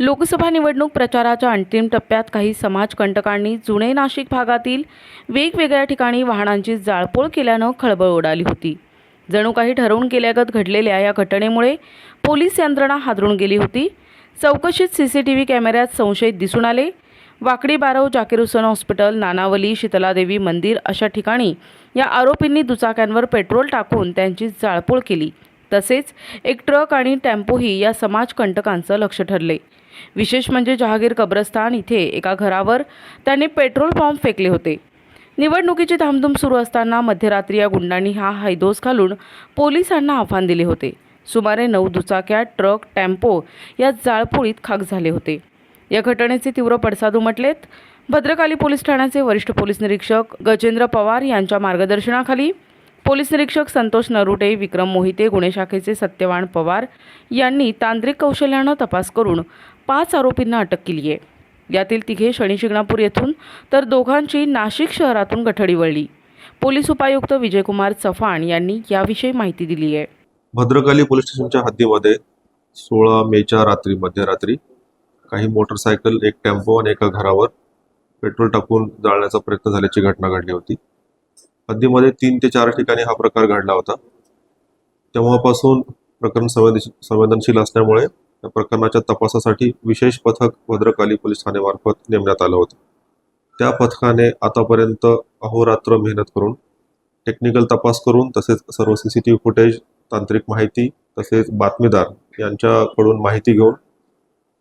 लोकसभा निवडणूक प्रचाराच्या अंतिम टप्प्यात काही समाजकंटकांनी जुने नाशिक भागातील वेगवेगळ्या ठिकाणी वाहनांची जाळपोळ केल्यानं खळबळ उडाली होती. जणू काही ठरवून केल्यागत घडलेल्या या घटनेमुळे पोलीस यंत्रणा हादरून गेली होती. चौकशीत सी सी टी व्ही कॅमेऱ्यात संशयित दिसून आले. वाकडी बारव जाकीर हुसेन हॉस्पिटल नानावली शीतलादेवी मंदिर अशा ठिकाणी या आरोपींनी दुचाक्यांवर पेट्रोल टाकून त्यांची जाळपोळ केली. तसेच एक ट्रक आणि टेम्पोही या समाजकंटकांचं लक्ष ठरले. विशेष म्हणजे जहागीर कब्रस्तान इथे एका घरावर त्यांनी पेट्रोल बॉम्ब फेकले होते. निवडणुकीची धामधूम सुरू असताना मध्यरात्री या गुंडांनी हा हैदोस घालून पोलिसांना आव्हान दिले होते. सुमारे नऊ दुचाक्या ट्रक टेम्पो या जाळपोळीत खाक झाले होते. या घटनेचे तीव्र पडसाद उमटलेत. भद्रकाली पोलीस ठाण्याचे वरिष्ठ पोलीस निरीक्षक गजेंद्र पवार यांच्या मार्गदर्शनाखाली पोलीस निरीक्षक संतोष नरुटे विक्रम मोहिते गुन्हे शाखेचे सत्यवान पवार यांनी तांत्रिक कौशल्यानं तपास करून पाच आरोपींना अटक केली आहे. यातील तिघे शनिशिंगणापूर येथून तर दोघांची नाशिक शहरातून गठडी वळली. पोलीस उपायुक्त विजयकुमार चव्हाण यांनी याविषयी माहिती दिली आहे. भद्रकाली पोलीस स्टेशनच्या हद्दीमध्ये सोळा मेच्या रात्री मध्यरात्री काही मोटरसायकल एक टेम्पो आणि एका घरावर पेट्रोल टाकून जाळण्याचा प्रयत्न झाल्याची घटना घडली होती. हद्दीमध्ये तीन ते चार ठिकाणी हा प्रकार घडला होता. तेव्हापासून प्रकरण संवेदनशील संवेदनशील असल्यामुळे या प्रकरणाच्या तपासासाठी विशेष पथक भद्रकाली पोलीस ठाण्यामार्फत नेमण्यात आलं होतं. त्या पथकाने आतापर्यंत अहोरात्र मेहनत करून टेक्निकल तपास करून तसेच सर्व C C T V footage तांत्रिक माहिती तसेच बातमीदार यांच्याकडून माहिती घेऊन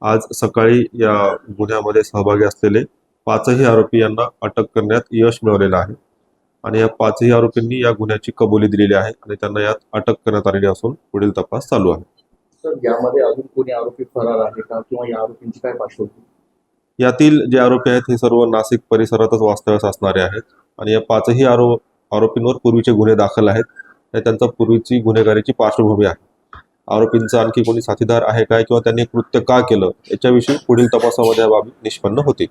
आज सकाळी या गुन्ह्यामध्ये सहभागी असलेले पाचही आरोपी यांना अटक करण्यात यश मिळवलेलं आहे. आणि या पाचही आरोपींनी या गुन्ह्याची कबुली दिलेली आहे आणि त्यांना यात अटक करण्यात आलेली असून पुढील तपास चालू आहे. यामध्ये अजून कोणी आरोपी फरार आहे का किंवा या आरोपींची काय पार्श्वभूमी? यातील जे आरोपी आहेत हे सर्व नाशिक परिसरातच वास्तव्यास असणारे आहेत आणि या पाचही आरो आरोपींवर पूर्वीचे गुन्हे दाखल आहेत त्यांचा पूर्वीची गुन्हेगारीची पार्श्वभूमी आहे. आरोपींचा आणखी कोणी साथीदार आहे काय किंवा त्यांनी कृत्य का केलं याच्याविषयी पुढील तपासामध्ये या बाबी निष्पन्न होतील.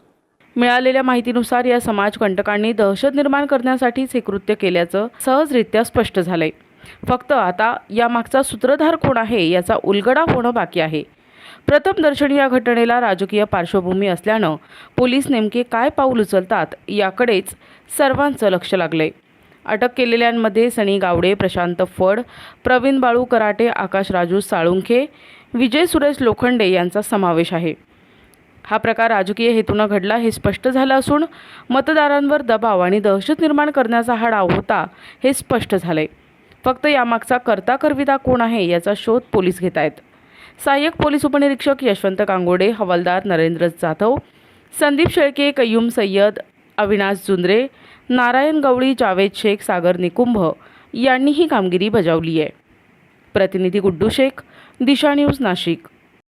मिळालेल्या माहितीनुसार या समाजकंटकांनी दहशत निर्माण करण्यासाठीच हे कृत्य केल्याचं सहजरित्या स्पष्ट झालंय. फक्त आता यामागचा सूत्रधार कोण आहे याचा उलगडा होणं बाकी आहे. प्रथमदर्शनी या घटनेला राजकीय पार्श्वभूमी असल्यानं पोलीस नेमके काय पाऊल उचलतात याकडेच सर्वांचं लक्ष लागलंय. अटक केलेल्यांमध्ये सनी गावडे प्रशांत फड प्रवीण बाळू कराटे आकाश राजू साळुंखे विजय सुरेश लोखंडे यांचा समावेश आहे. हा प्रकार राजकीय हेतूनं घडला हे स्पष्ट झालं असून मतदारांवर दबाव आणि दहशत निर्माण करण्याचा हा डाव होता हे स्पष्ट झालंय. फक्त यामागचा कर्ता करविता कोण आहे याचा शोध पोलीस घेत आहेत. सहाय्यक पोलीस उपनिरीक्षक यशवंत कांगोडे हवालदार नरेंद्र जाधव संदीप शेळके कय्यूम सय्यद अविनाश जुंद्रे नारायण गवळी जावेद शेख सागर निकुंभ यांनी ही कामगिरी बजावली आहे प्रतिनिधी गुड्डू शेख दिशा न्यूज नाशिक.